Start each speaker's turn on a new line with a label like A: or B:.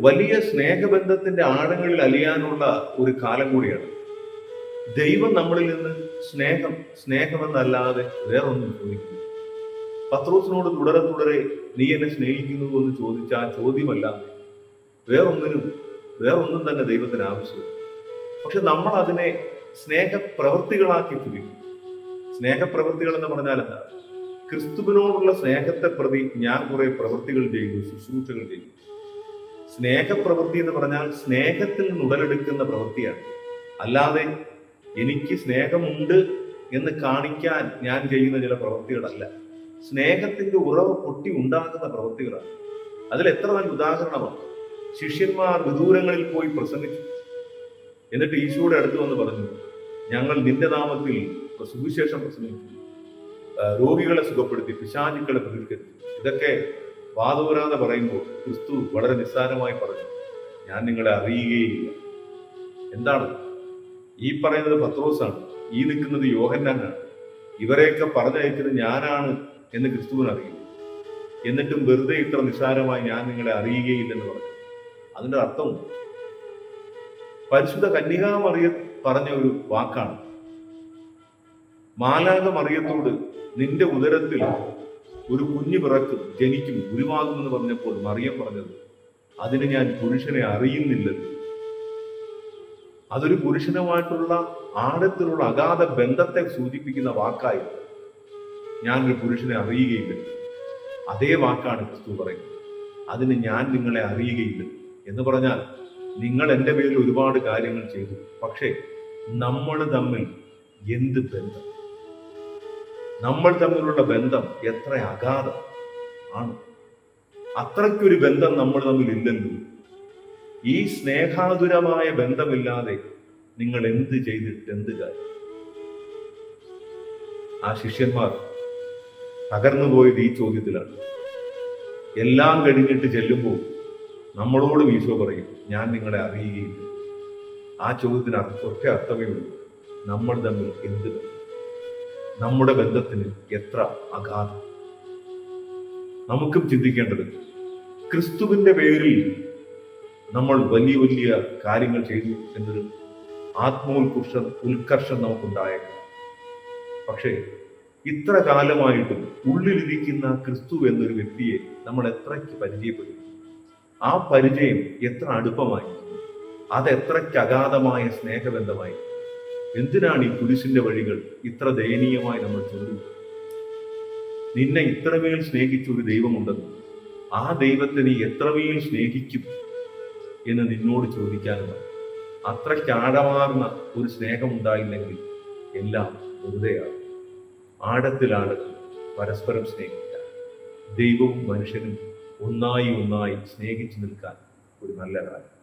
A: വലിയ സ്നേഹബന്ധത്തിന്റെ ആഴങ്ങളിൽ അലിയാനുള്ള ഒരു കാലം കൂടിയാണ്. ദൈവം നമ്മളിൽ നിന്ന് സ്നേഹം സ്നേഹമെന്നല്ലാതെ വേറൊന്നും ചോദിക്കുന്നു പത്രോസിനോട് തുടരെ തുടരെ നീ എന്നെ സ്നേഹിക്കുന്നു എന്ന് ചോദിച്ച ആ ചോദ്യമല്ല. വേറൊന്നിനും വേറൊന്നും തന്നെ ദൈവത്തിന് ആവശ്യമില്ല. പക്ഷെ നമ്മൾ അതിനെ സ്നേഹപ്രവൃത്തികളാക്കി ചുരുക്കി സ്നേഹപ്രവൃത്തികൾ എന്ന് പറഞ്ഞാൽ എന്താ? ക്രിസ്തുവിനോടുള്ള സ്നേഹത്തെ പ്രതി ഞാൻ കുറെ പ്രവൃത്തികൾ ചെയ്തു ശുശ്രൂഷകൾ ചെയ്തു. സ്നേഹപ്രവൃത്തി എന്ന് പറഞ്ഞാൽ സ്നേഹത്തിൽ ഉടലെടുക്കുന്ന പ്രവൃത്തിയാണ്. അല്ലാതെ എനിക്ക് സ്നേഹമുണ്ട് എന്ന് കാണിക്കാൻ ഞാൻ ചെയ്യുന്ന ചില പ്രവൃത്തികളല്ല. സ്നേഹത്തിന്റെ ഉറവ് പൊട്ടി ഉണ്ടാകുന്ന പ്രവൃത്തികളാണ്. അതിൽ എത്ര നല്ല ഉദാഹരണമാണ്. ശിഷ്യന്മാർ വിദൂരങ്ങളിൽ പോയി പ്രസംഗിച്ചു. എന്നിട്ട് ഈശോയുടെ അടുത്ത് വന്ന് പറഞ്ഞു ഞങ്ങൾ നിന്റെ നാമത്തിൽ സുവിശേഷം പ്രസംഗിച്ചു. രോഗികളെ സുഖപ്പെടുത്തി പിശാചുക്കളെ പ്രതികരിച്ചു ഇതൊക്കെ വാദോരാതെ പറയുമ്പോൾ ക്രിസ്തു വളരെ നിസ്സാരമായി പറഞ്ഞു ഞാൻ നിങ്ങളെ അറിയുകയില്ല. എന്താണ്? ഈ പറയുന്നത് പത്രോസാണ് ഈ നിൽക്കുന്നത് യോഹന്നാനാണ്. ഇവരെയൊക്കെ പറഞ്ഞയക്കുന്നത് ഞാനാണ് എന്ന് ക്രിസ്തുവിന് അറിയുന്നു എന്നിട്ടും വെറുതെ ഇത്ര നിസ്സാരമായി ഞാൻ നിങ്ങളെ അറിയുകയില്ലെന്ന് പറഞ്ഞു. അതിന്റെ അർത്ഥം പരിശുദ്ധ കന്യകാമറിയ പറഞ്ഞ ഒരു വാക്കാണ്. മാലാക മറിയത്തോട് നിന്റെ ഉദരത്തിൽ ഒരു കുഞ്ഞു പിറക്കും ജനിക്കും ഗുരുവാകുമെന്ന് പറഞ്ഞപ്പോൾ മറിയം പറഞ്ഞത് അതിന് ഞാൻ പുരുഷനെ അറിയുന്നില്ല. അതൊരു പുരുഷനുമായിട്ടുള്ള ആഴത്തിലുള്ള അഗാധ ബന്ധത്തെ സൂചിപ്പിക്കുന്ന വാക്കായി ഞാൻ ഒരു പുരുഷനെ അറിയുകയില്ല. അതേ വാക്കാണ് ക്രിസ്തു പറയുന്നത്. അതിന് ഞാൻ നിങ്ങളെ അറിയുകയില്ല. എന്ന് പറഞ്ഞാൽ നിങ്ങൾ എന്റെ പേരിൽ ഒരുപാട് കാര്യങ്ങൾ ചെയ്തു. പക്ഷേ നമ്മൾ തമ്മിൽ എന്ത് ബന്ധം? നമ്മൾ തമ്മിലുള്ള ബന്ധം എത്ര അഗാധം ആണ്. അത്രയ്ക്കൊരു ബന്ധം നമ്മൾ തമ്മിൽ ഇല്ലല്ലോ ഈ സ്നേഹാതുരമായ ബന്ധമില്ലാതെ നിങ്ങൾ എന്ത് ചെയ്തിട്ട് എന്ത് കാര്യം? ആ ശിഷ്യന്മാർ തകർന്നു പോയത് ഈ ചോദ്യത്തിലാണ്. എല്ലാം കഴിഞ്ഞിട്ട് ചെല്ലുമ്പോൾ നമ്മളോട് ഈശോ പറയും ഞാൻ നിങ്ങളെ അറിയുകയില്ല. ആ ചോദ്യത്തിന് ഒറ്റ അർത്ഥമേ ഉള്ളൂ. നമ്മൾ തമ്മിൽ എന്ത് ബന്ധം? നമ്മുടെ ബന്ധത്തിന് എത്ര അഗാധം. നമുക്കും ചിന്തിക്കേണ്ടത് ക്രിസ്തുവിന്റെ പേരിൽ നമ്മൾ വലിയ വലിയ കാര്യങ്ങൾ ചെയ്തു എന്നൊരു ആത്മോത്കർഷ ഉത്കർഷം നമുക്കുണ്ടായേക്കാം. പക്ഷേ ഇത്ര കാലമായിട്ടും ഉള്ളിലിരിക്കുന്ന ക്രിസ്തു എന്നൊരു വ്യക്തിയെ നമ്മൾ എത്രയ്ക്ക് പരിചയപ്പെടും ആ പരിചയം എത്ര അടുപ്പമായി? അത് എത്രയ്ക്ക് അഗാധമായ സ്നേഹബന്ധമായി? എന്തിനാണ് ഈ കുരിശിന്റെ വഴികൾ ഇത്ര ദയനീയമായി നമ്മൾ ചൊല്ലുന്നത്? നിന്നെ ഇത്രമേൽ സ്നേഹിച്ച ഒരു ദൈവമുണ്ടെന്ന്. ആ ദൈവത്തെ നീ എത്രമേൽ സ്നേഹിക്കും എന്ന് നിന്നോട് ചോദിക്കാനുള്ള അത്രയ്ക്ക് ആഴമാർന്ന ഒരു സ്നേഹമുണ്ടായില്ലെങ്കിൽ എല്ലാം വെറുതെയാണ് ആഴത്തിലാണ് പരസ്പരം സ്നേഹിക്കാൻ ദൈവവും മനുഷ്യനും ഒന്നായി ഒന്നായി സ്നേഹിച്ചു നിൽക്കാൻ ഒരു നല്ല കാലം